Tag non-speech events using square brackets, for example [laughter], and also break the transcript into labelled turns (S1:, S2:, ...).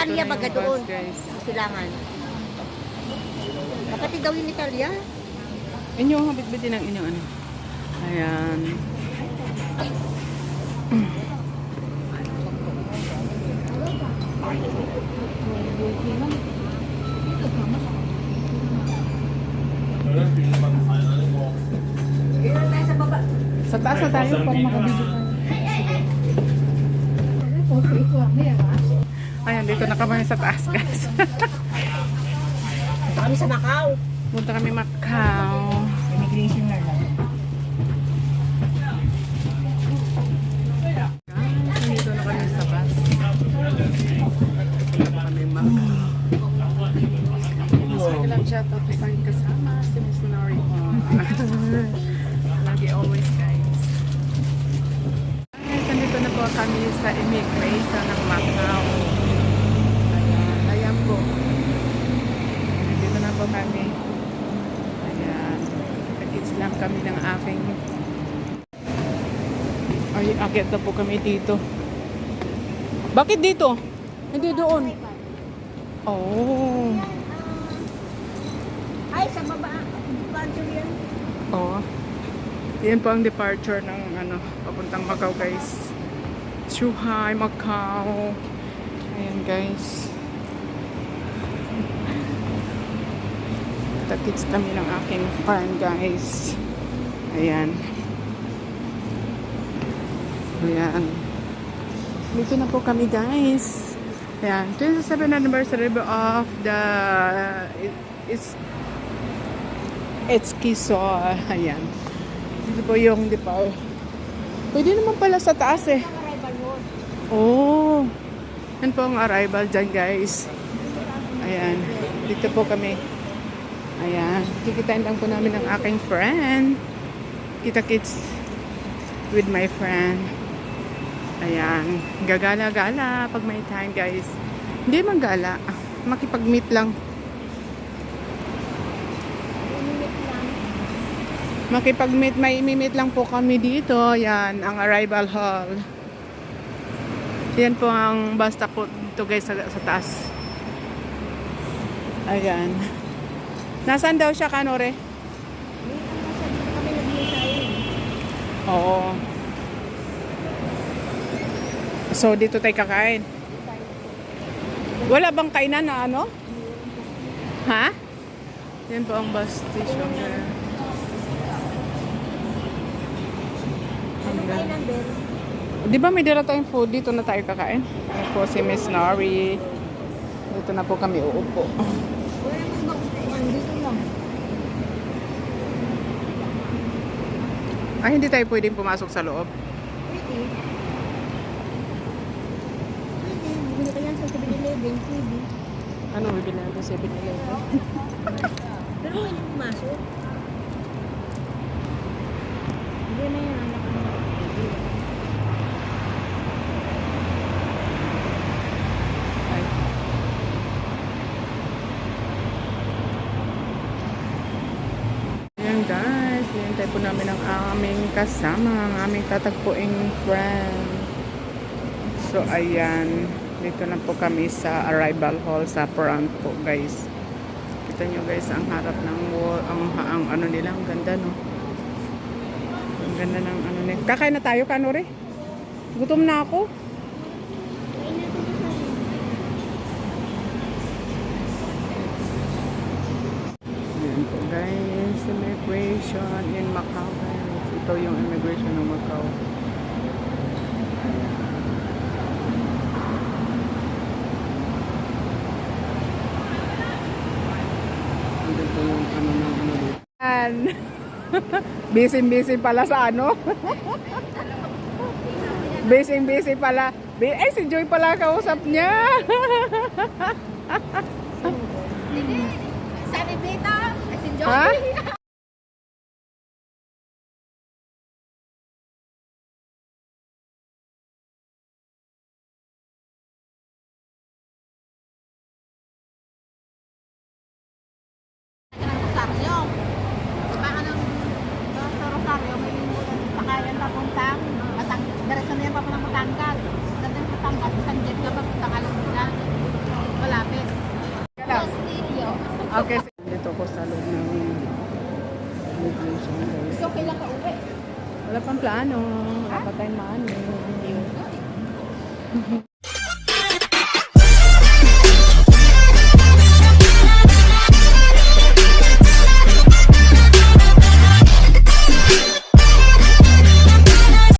S1: Italia baga doon. Silangan. Kapatid daw yung Italia.
S2: Inyong habit-bitin ang inyong ano. Ayan. Sa taas na tayo para makabidyo tayo. Ayan, dito na kami sa taas, guys.
S1: Kami sa Macau.
S2: Punta kami Macau.
S1: Immigration na lang.
S2: Nandito na kami sa bus. Dito na kami Macau. Kasama, si Miss Nori. [laughs] Lagi always, guys. Guys, nandito na po kami sa immigration ng Macau. Lang kami ng aking ay, akit na po kami dito. Bakit dito? Hindi doon. Oh.
S1: Ay, sa baba. Banjo yan.
S2: Oh. Yan po ang departure ng ano, papuntang Macau, guys. Shuhai, Macau. Ayan, guys. Takits kami ng aking friend, guys. Ayan. Ayan. Dito na po kami, guys. Ayan. 27th anniversary of the it's it's Kiso. Ayan. Dito po yung depart. Pwede naman pala sa taas eh. Oh. Yan po ang arrival dyan, guys. Ayan. Dito po kami. Ayan. Kikitain lang po namin ng aking friend. Kita kids with my friend. Ayan. Gagala-gala pag may time, guys. Hindi man gala. Makipag-meet lang. Makipag-meet, may imimit lang po kami dito. Yan, ang arrival hall. Yan po ang basta po dito guys sa, sa taas. Ayan. Nasaan daw siya, Kanore? Oo. So, dito tayo kakain. Wala bang kainan na ano? Ha? Yan po ang bus station.
S1: Ano kayo number?
S2: Di ba may dala tayong food? Dito na tayo kakain. Ayan po si Miss Nori. Dito na po kami uupo.
S1: Wala naman box na yan. Dito lang.
S2: Ay, hindi tayo pwedeng pumasok sa loob.
S1: Pwede. Pwede. Ka yan sa 7-Eleven. Pwede.
S2: Ano, bibili natin 7-Eleven?
S1: Pero hindi pumasok. Hindi na yan. Anak ano.
S2: Ay. Ayan guys, hintay po namin ang aming kasama, ang aming tatagpuing friend. So ayan, dito na po kami sa arrival hall sa front po guys. Kita nyo guys, ang harap ng wall, ang, ang ano nila, ang ganda no. Ang ganda ng ano nila. Kakain na tayo, Kanore? Gutom na ako. Guys, immigration in Macau Ito yung immigration ng Macau. Ano ano dito. Yan. [laughs] Busy-busy pala sa ano. [laughs] Busy-busy pala. Ay, si Joy pala kausap niya. [laughs]
S1: Sabi dito. Si
S2: ha?
S1: Sanay pa pala matangkat. Sanay matangkat. Sanay ka pa punta Laguna. Malapit.
S2: Okay. Dito ko sa loob ng migration.
S1: So, kailan ka uwi?
S2: Wala pang plano. Wala pa tayong maano. Ah,